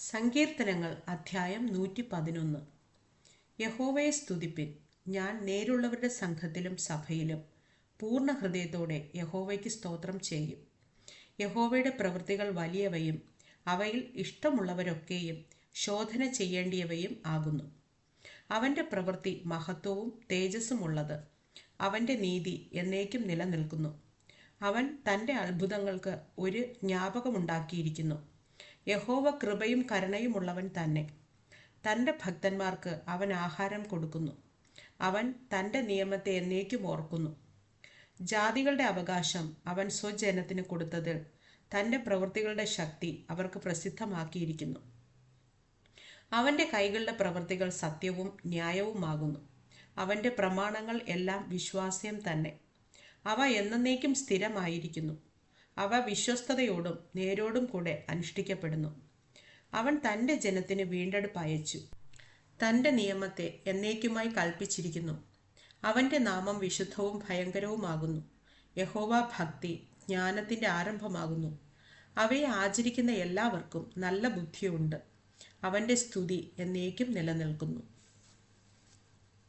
സങ്കീർത്തനങ്ങൾ അധ്യായം നൂറ്റി പതിനൊന്ന് യഹോവയെ സ്തുതിപ്പിൻ. ഞാൻ നേരുള്ളവരുടെ സംഘത്തിലും സഭയിലും പൂർണ ഹൃദയത്തോടെ യഹോവയ്ക്ക് സ്തോത്രം ചെയ്യും. യഹോവയുടെ പ്രവൃത്തികൾ വലിയവയും അവയിൽ ഇഷ്ടമുള്ളവരൊക്കെയും ശോധന ചെയ്യേണ്ടിയവയും ആകുന്നു. അവന്റെ പ്രവൃത്തി മഹത്വവും തേജസ്സുമുള്ളത്. അവന്റെ നീതി എന്നേക്കും നിലനിൽക്കുന്നു. അവൻ തന്റെ അത്ഭുതങ്ങൾക്ക് ഒരു ജ്ഞാപകമുണ്ടാക്കിയിരിക്കുന്നു. യഹോവ കൃപയും കരുണയുമുള്ളവൻ തന്നെ. തന്റെ ഭക്തന്മാർക്ക് അവൻ ആഹാരം കൊടുക്കുന്നു. അവൻ തന്റെ നിയമത്തെ എന്നേക്കും ഓർക്കുന്നു. ജാതികളുടെ അവകാശം അവൻ സ്വജനത്തിന് കൊടുത്തതിൽ തന്റെ പ്രവൃത്തികളുടെ ശക്തി അവർക്ക് പ്രസിദ്ധമാക്കിയിരിക്കുന്നു. അവന്റെ കൈകളുടെ പ്രവൃത്തികൾ സത്യവും ന്യായവുമാകുന്നു. അവന്റെ പ്രമാണങ്ങൾ എല്ലാം വിശ്വാസ്യം തന്നെ. അവ എന്നേക്കും സ്ഥിരമായിരിക്കുന്നു. അവ വിശ്വസ്തയോടും നേരോടും കൂടെ അനുഷ്ഠിക്കപ്പെടുന്നു. അവൻ തന്റെ ജനത്തിന് വീണ്ടെടുപ്പ് അയച്ചു. തന്റെ നിയമത്തെ എന്നേക്കുമായി കൽപ്പിച്ചിരിക്കുന്നു. അവന്റെ നാമം വിശുദ്ധവും ഭയങ്കരവുമാകുന്നു. യഹോവ ഭക്തി ജ്ഞാനത്തിന്റെ ആരംഭമാകുന്നു. അവയെ ആചരിക്കുന്ന എല്ലാവർക്കും നല്ല ബുദ്ധിയുണ്ട്. അവന്റെ സ്തുതി എന്നേക്കും നിലനിൽക്കുന്നു.